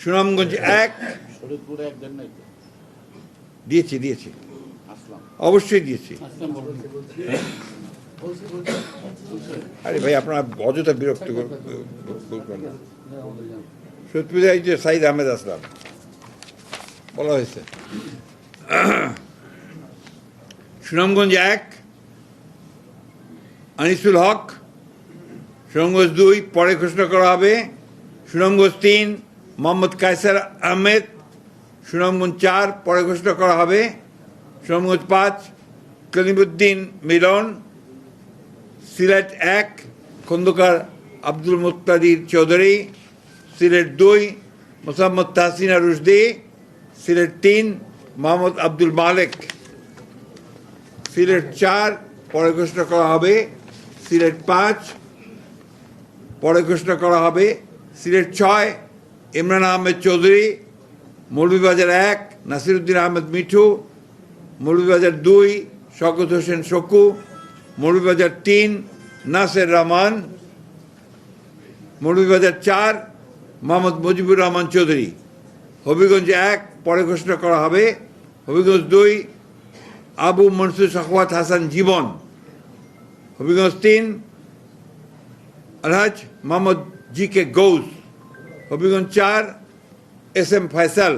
সুনামগঞ্জ এক। দিয়েছি দিয়েছি। অবশ্যই দিয়েছি। আরে ভাই আপনার অযথা বিরক্ত করবেন না সত্যি এই যে সাইদ আহমেদ আসলাম। বলা হয়েছে। সুনামগঞ্জ এক। আনিসুল হক। সুনামগঞ্জ দুই পরে ঘোষণা করা হবে। সুনামগঞ্জ তিন মোহাম্মদ কায়সার আহমেদ, সুনামগঞ্জ চার, পরে ঘোষণা করা হবে। সুনামগঞ্জ পাঁচ, কলিমুদ্দিন মিলন, সিলেট এক, খন্দকার আব্দুল মুক্তাদির চৌধুরী, সিলেট দুই, মোসাম্মদ তাহসিনা রুশদি, সিলেট তিন, মোহাম্মদ আব্দুল মালেক। সিলেট চার, পরে ঘোষণা করা হবে। সিলেট পাঁচ, পরে ঘোষণা করা হবে। সিলেট ছয় ইমরান আহমেদ চৌধুরী, মৌলভীবাজার এক, নাসিরুদ্দিন আহমেদ মিঠু, মৌলভীবাজার দুই শকত হোসেন শকু, মৌলভীবাজার তিন, নাসের রহমান, মৌলভীবাজার চার, মোহাম্মদ মুজিবুর রহমান চৌধুরী। হবিগঞ্জ এক, পরে ঘোষণা করা হবে। হবিগঞ্জ দুই, আবু মনসুর শখওয়াত হাসান জীবন। হবিগঞ্জ তিন, আলহাজ মোহাম্মদ জি কে গৌস। হবিগঞ্জ চার এস এম ফয়সাল